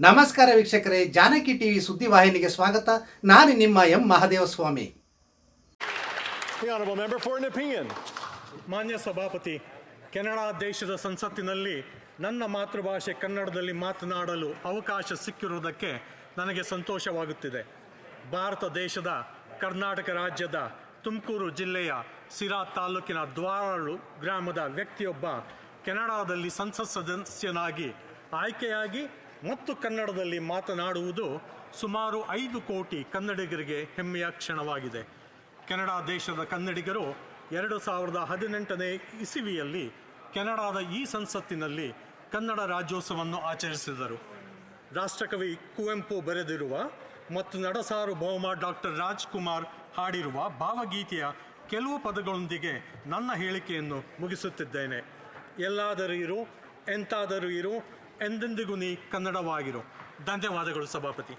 ನಮಸ್ಕಾರ ವೀಕ್ಷಕರೇ ಜಾನಕಿ ಟಿವಿ ಸುದ್ದಿವಾಹಿನಿಗೆ ಸ್ವಾಗತ. ನಾನು ನಿಮ್ಮ ಎಂ. ಮಹದೇವಸ್ವಾಮಿ. ಮಾನ್ಯ ಸಭಾಪತಿ ಕೆನಡಾ ದೇಶದ ಸಂಸತ್ತಿನಲ್ಲಿ ನನ್ನ ಮಾತೃಭಾಷೆ ಕನ್ನಡದಲ್ಲಿ ಮಾತನಾಡಲು ಅವಕಾಶ ಸಿಕ್ಕಿರುವುದಕ್ಕೆ ನನಗೆ ಸಂತೋಷವಾಗುತ್ತಿದೆ. ಭಾರತ ದೇಶದ ಕರ್ನಾಟಕ ರಾಜ್ಯದ ತುಮಕೂರು ಜಿಲ್ಲೆಯ ಸಿರಾ ತಾಲೂಕಿನ ದ್ವಾರಳು ಗ್ರಾಮದ ವ್ಯಕ್ತಿಯೊಬ್ಬ ಕೆನಡಾದಲ್ಲಿ ಸಂಸತ್ ಸದಸ್ಯನಾಗಿ ಆಯ್ಕೆಯಾಗಿ ಮತ್ತು ಕನ್ನಡದಲ್ಲಿ ಮಾತನಾಡುವುದು ಸುಮಾರು ಐದು ಕೋಟಿ ಕನ್ನಡಿಗರಿಗೆ ಹೆಮ್ಮೆಯ ಕ್ಷಣವಾಗಿದೆ. ಕೆನಡಾ ದೇಶದ ಕನ್ನಡಿಗರು ಎರಡು ಸಾವಿರದ ಹದಿನೆಂಟನೇ ಇಸವಿಯಲ್ಲಿ ಕೆನಡಾದ ಈ ಸಂಸತ್ತಿನಲ್ಲಿ ಕನ್ನಡ ರಾಜ್ಯೋತ್ಸವವನ್ನು ಆಚರಿಸಿದರು. ರಾಷ್ಟ್ರಕವಿ ಕುವೆಂಪು ಬರೆದಿರುವ ಮತ್ತು ನಡಸಾರ್ವಭೌಮ ಡಾಕ್ಟರ್ ರಾಜ್ಕುಮಾರ್ ಹಾಡಿರುವ ಭಾವಗೀತೆಯ ಕೆಲವು ಪದಗಳೊಂದಿಗೆ ನನ್ನ ಹೇಳಿಕೆಯನ್ನು ಮುಗಿಸುತ್ತಿದ್ದೇನೆ. ಎಲ್ಲಾದರೂ ಇರು, ಎಂತಾದರೂ ಇರು ಎಂದೆಂದಿಗೂ ನೀ ಕನ್ನಡವಾಗಿರು. ಧನ್ಯವಾದಗಳು ಸಭಾಪತಿ.